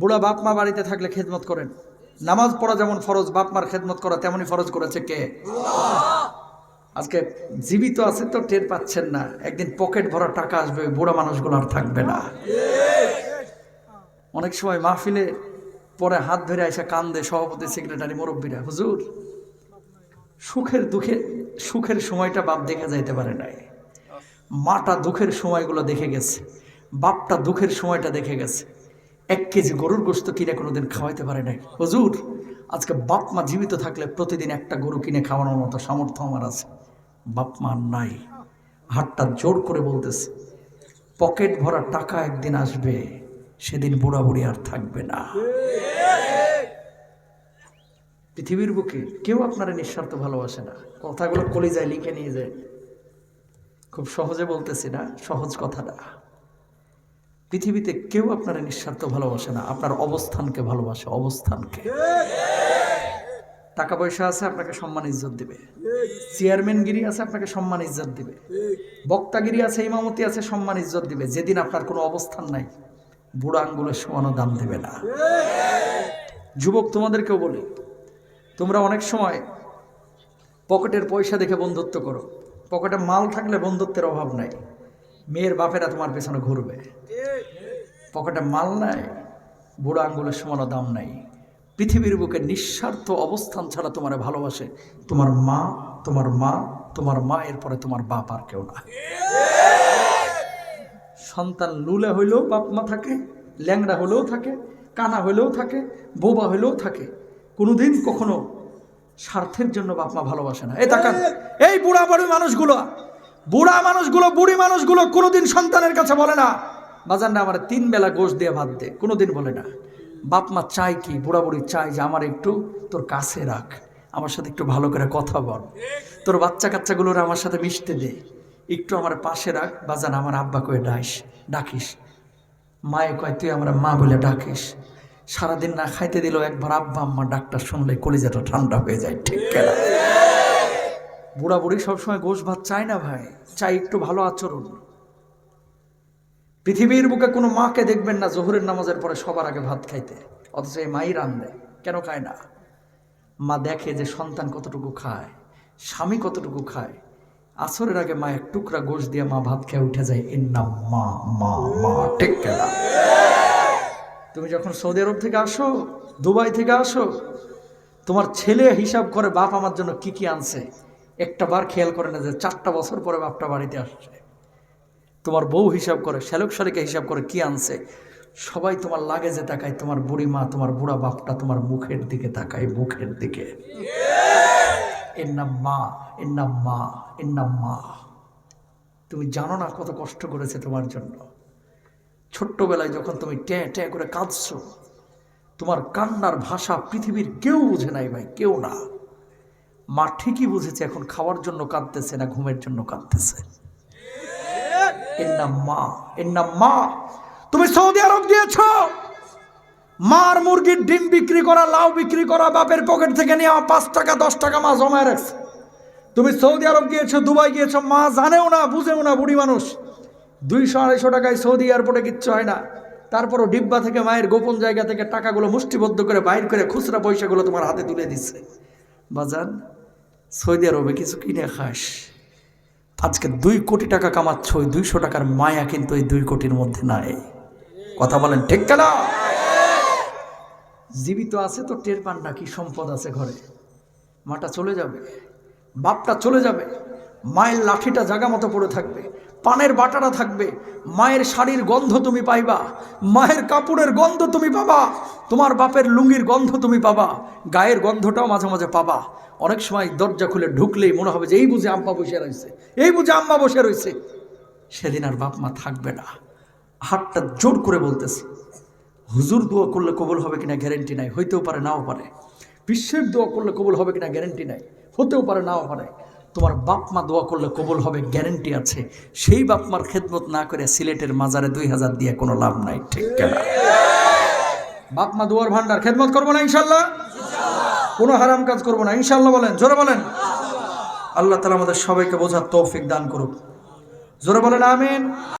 বুড়া বাপ মা বাড়িতে থাকলে খেদমত করেন। নামাজ পড়া যেমন ফরজ, বাপ মার খেদমত করা তেমনই ফরজ করেছে কে? আজকে জীবিত আছে তো টের পাচ্ছেন না। একদিন পকেট ভরা টাকা আসবে বুড়া মানুষগুলো আর থাকবে না। অনেক সময় মাহফিলে পরে হাত ধরে এসে কান্দে সভাপতি সেক্রেটারি মুরব্বীরা, হুজুর, সুখের দুঃখে, সুখের সময়টা বাপ দেখে যাইতে পারে নাই। মাটা দুঃখের সময়গুলো দেখে গেছে, বাপটা দুঃখের সময়টা দেখে গেছে। এক কেজি গরুর গোস্ত কিনে কোনোদিন খাওয়াইতে পারে নাই। হজুর, আজকে বাপ মা জীবিত থাকলে প্রতিদিন একটা গরু কিনে খাওয়ানোর মতো সামর্থ্য আমার আছে। বাপ মা নাই। হাতটা জোর করে বলতেছে, পকেট ভরা টাকা একদিন আসবে, সেদিন বুড়া বুড়ি আর থাকবে না। পৃথিবীর বুকে কেউ আপনারা নিঃস্বার্থ ভালোবাসে না। কথাগুলো কলিজায় লিখে নিয়ে যায়। খুব সহজে বলতেছি না, সহজ কথাটা। পৃথিবীতে কেউ আপনারা নিঃস্বার্থ ভালোবাসে না। আপনার অবস্থানকে ভালোবাসে, অবস্থানকে। টাকা পয়সা আছে, আপনাকে সম্মান ইজ্জত দিবে। চেয়ারম্যানগিরি আছে, আপনাকে সম্মান ইজ্জত দিবে। বক্তাগিরি আছে, ইমামতি আছে, সম্মান ইজ্জত দিবে। যেদিন আপনার কোনো অবস্থান নাই, বুড়া আঙ্গুলের সমানও দাম দেবে না। যুবক, তোমাদেরকেও বলি, তোমরা অনেক সময় পকেটের পয়সা দেখে বন্ধুত্ব করো। পকেটে মাল থাকলে বন্ধুত্বের অভাব নাই। মেয়ের বাপেরা তোমার পেছনে ঘুরবে। পকেটে মাল নাই, বুড়ো আঙ্গুলের সমানও দাম নাই। পৃথিবীর বুকে নিঃস্বার্থ অবস্থান ছাড়া তোমার ভালোবাসে। তোমার মা তোমার মা তোমার মা, এরপরে তোমার বাপ আর কেউ না। সন্তান লুলে হইলেও বাপ মা থাকে, ল্যাংড়া হলেও থাকে, কানা হলেও থাকে, বোবা হলেও থাকে। কোনোদিন কখনো স্বার্থের জন্য বাপ মা ভালোবাসে না। এ তাকান, এই বুড়া বুড়ি মানুষগুলো, বুড়া মানুষগুলো, বুড়ি মানুষগুলো কোনোদিন সন্তানের কাছে বলে না বাজার না আমার তিন বেলা গোশ দিয়ে ভাত দে, কোনোদিন বলে না। বাপ মা চায় কি, বুড়া বুড়ি যে আমার একটু তোর কাছে রাখ, আমার সাথে একটু ভালো করে কথা বল। তোর বাচ্চা কাচ্চাগুলোর আমার সাথে মিশতে দে, একটু আমার পাশে রাখ, বাজান আমার আব্বা কয়ে ডাইস, ডাকিস। মায়ে কয়, তুই আমার মা বলে ডাকিস। সারাদিন না খাইতে দিল একবার আব্বা আম্মা ডাক্তার শুনলে কলিজাটা ঠান্ডা হয়ে যায়, ঠিক কেনা। বুড়া বুড়ি সবসময় গোশ ভাত চায় না ভাই চাই একটু ভালো আচরণ। পৃথিবীর বুকে কোনো মাকে দেখবেন না জোহরের নামাজের পরে সবার আগে ভাত খাইতে। অথচ এই মাই রান্ধে কেন খায় না? মা দেখে যে সন্তান কতটুকু খায়, স্বামী কতটুকু খায়। আসরের আগে মা এক টুকরা গোশ দিয়ে মা ভাত খেয়ে উঠে যায় এর নাম মা মা মা, ঠিক তুমি যখন সৌদি আরব থেকে আসো, দুবাই থেকে আসো, তোমার ছেলে হিসাব করে বাপ আমার জন্য কি কি আনছে, একটা বার খেয়াল করে না যে চারটা বছর পরে বাপটা বাড়িতে আসছে। তোমার বউ হিসাব করে, শ্যালক শালিকা হিসাব করে কি আনছে? সবাই তোমার লাগে যে তাকায়, তোমার বুড়ি মা তোমার বুড়া বাপটা তোমার মুখের দিকে তাকায়, মুখের দিকে। এর নাম মা, এর নাম মা, এর নাম মা। তুমি জানো না কত কষ্ট করেছে তোমার জন্য। ছোট্টবেলায় যখন তুমি ট্যা ট্যা করে কাঁদছো, তোমার কান্নার ভাষা পৃথিবীর কেউ বুঝে নাই ভাই, কেউ না। মা ঠিকই বুঝেছে এখন খাওয়ার জন্য কাঁদতেছে না, ঘুমের জন্য কাঁদতেছে। এর নাম মা এর নাম মা তুমি সৌদি আরব গিয়েছ? মার মুরগির ডিম বিক্রি করা, লাউ বিক্রি করা, বাপের পকেট থেকে নিয়ে আমার পাঁচ টাকা, দশ টাকা মা জমায় রাখছে। তুমি সৌদি আরব গিয়েছো, দুবাই গিয়েছো, মা জানেও না, বুঝেও না, বুড়ি মানুষ। দুইশো, আড়াইশো টাকায় সৌদি এয়ারপোর্টে কিচ্ছু হয় না। তারপরও ডিব্বা থেকে, মায়ের গোপন জায়গা থেকে টাকাগুলো মুষ্টিবদ্ধ করে, বাইর করে খুচরা পয়সাগুলো তোমার হাতে তুলে দিচ্ছে। বাজান, সৌদি আরবে কিছু কিনে খাস। আজকে দুই কোটি টাকা কামাচ্ছ, ওই দুইশো টাকার মায়া কিন্তু এই দুই কোটির মধ্যে নাই। কথা বলেন ঠিক কেনা? জীবিত আছে তো টের পান না, কি সম্পদ আছে ঘরে? মাটা চলে যাবে, বাপটা চলে যাবে, মায়ের লাঠিটা জাগা মতো পড়ে থাকবে। পানের বাটাটা থাকবে। মায়ের শাড়ির গন্ধ তুমি পাইবা। মায়ের কাপড়ের গন্ধ তুমি পাবা। তোমার বাপের লুঙ্গির গন্ধ তুমি পাবা। গায়ের গন্ধটাও মাঝে মাঝে পাবা। অনেক সময় দরজা খুলে ঢুকলেই মনে হবে যে এই বুঝে আম্মা বসে রয়েছে। এই বুঝে আম্মা বসে রয়েছে। সেদিন আর বাপ মা থাকবে না। হাতটা জোর করে বলতেছে, হুজুর দোয়া করলে কবল হবে কিনা গ্যারেন্টি নাই। হইতেও পারে, নাও পারে। বিশ্বের দোয়া করলে কবল হবে কিনা গ্যারেন্টি নাই। হতেও পারে, নাও পারে। তোমার বাপ মা দোয়া করলে কবুল হবে, গ্যারেন্টি আছে। সেই বাপ মার খেদমত না করে সিলেটের মাজারে দুই হাজার দিয়ে কোনো লাভ নাই, ঠিক কেনা? বাপ মা দোয়ার ভান্ডার, খেদমত করব না ইনশাল্লাহ কোনো হারাম কাজ করব না ইনশাল্লাহ বলেন, জোরে বলেন। আল্লাহ তালা আমাদের সবাইকে বোঝার তৌফিক দান করুক। জোরে বলেন, আমিন।